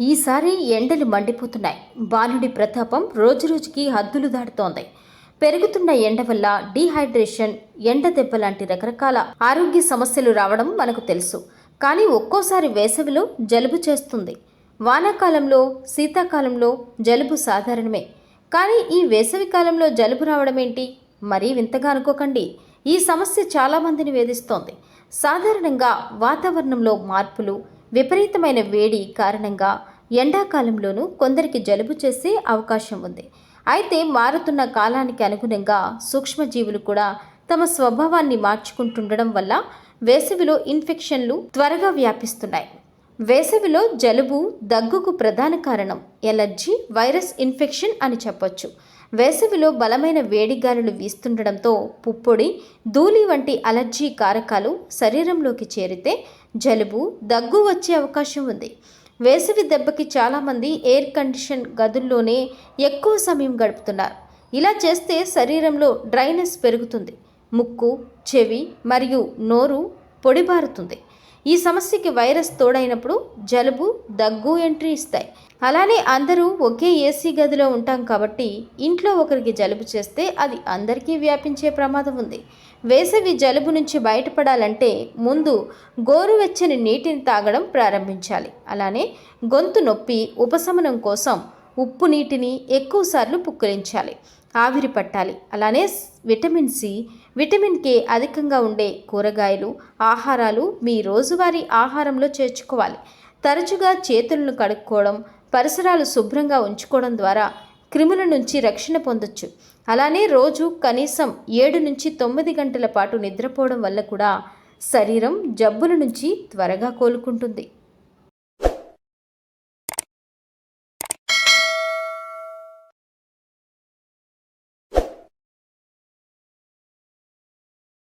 ఈసారి ఎండలు మండిపోతున్నాయి. బాలుడి ప్రతాపం రోజురోజుకి హద్దులు దాటుతోంది. పెరుగుతున్న ఎండ వల్ల డీహైడ్రేషన్ ఎండ దెబ్బ లాంటి రకరకాల ఆరోగ్య సమస్యలు రావడం మనకు తెలుసు. కానీ ఒక్కోసారి వేసవిలో జలుబు చేస్తుంది. వానాకాలంలో శీతాకాలంలో జలుబు సాధారణమే. కానీ ఈ వేసవి కాలంలో జలుబు రావడం ఏంటి? మరీ వింతగా అనుకోకండి. ఈ సమస్య చాలామందిని వేధిస్తోంది. సాధారణంగా వాతావరణంలో మార్పులు విపరీతమైన వేడి కారణంగా ఎండాకాలంలోనూ కొందరికి జలుబు చేసే అవకాశం ఉంది. అయితే మారుతున్న కాలానికి అనుగుణంగా సూక్ష్మజీవులు కూడా తమ స్వభావాన్ని మార్చుకుంటుండడం వల్ల వేసవిలో ఇన్ఫెక్షన్లు త్వరగా వ్యాపిస్తున్నాయి. వేసవిలో జలుబు దగ్గుకు ప్రధాన కారణం ఎలర్జీ వైరస్ ఇన్ఫెక్షన్ అని చెప్పొచ్చు. వేసవిలో బలమైన వేడిగాలులు వీస్తుండడంతో పుప్పొడి ధూళి వంటి అలర్జీ కారకాలు శరీరంలోకి చేరితే జలుబు దగ్గు వచ్చే అవకాశం ఉంది. వేసవి దెబ్బకి చాలామంది ఎయిర్ కండిషన్ గదుల్లోనే ఎక్కువ సమయం గడుపుతున్నారు. ఇలా చేస్తే శరీరంలో డ్రైనెస్ పెరుగుతుంది. ముక్కు చెవి మరియు నోరు పొడిబారుతుంది. ఈ సమస్యకి వైరస్ తోడైనప్పుడు జలుబు దగ్గు ఎంట్రీ ఇస్తాయి. అలానే అందరూ ఒకే ఏసీ గదిలో ఉంటాం కాబట్టి ఇంట్లో ఒకరికి జలుబు చేస్తే అది అందరికీ వ్యాపించే ప్రమాదం ఉంది. వేసవి జలుబు నుంచి బయటపడాలంటే ముందు గోరువెచ్చని నీటిని తాగడం ప్రారంభించాలి. అలానే గొంతు నొప్పి ఉపశమనం కోసం ఉప్పు నీటిని ఎక్కువసార్లు పుక్కిలించాలి ఆవిరి పట్టాలి. అలానే విటమిన్ సి విటమిన్ కే అధికంగా ఉండే కూరగాయలు ఆహారాలు మీ రోజువారీ ఆహారంలో చేర్చుకోవాలి. తరచుగా చేతులను కడుక్కోవడం పరిసరాలు శుభ్రంగా ఉంచుకోవడం ద్వారా క్రిముల నుంచి రక్షణ పొందొచ్చు. అలానే రోజు కనీసం ఏడు నుంచి తొమ్మిది గంటల పాటు నిద్రపోవడం వల్ల కూడా శరీరం జబ్బుల నుంచి త్వరగా కోలుకుంటుంది.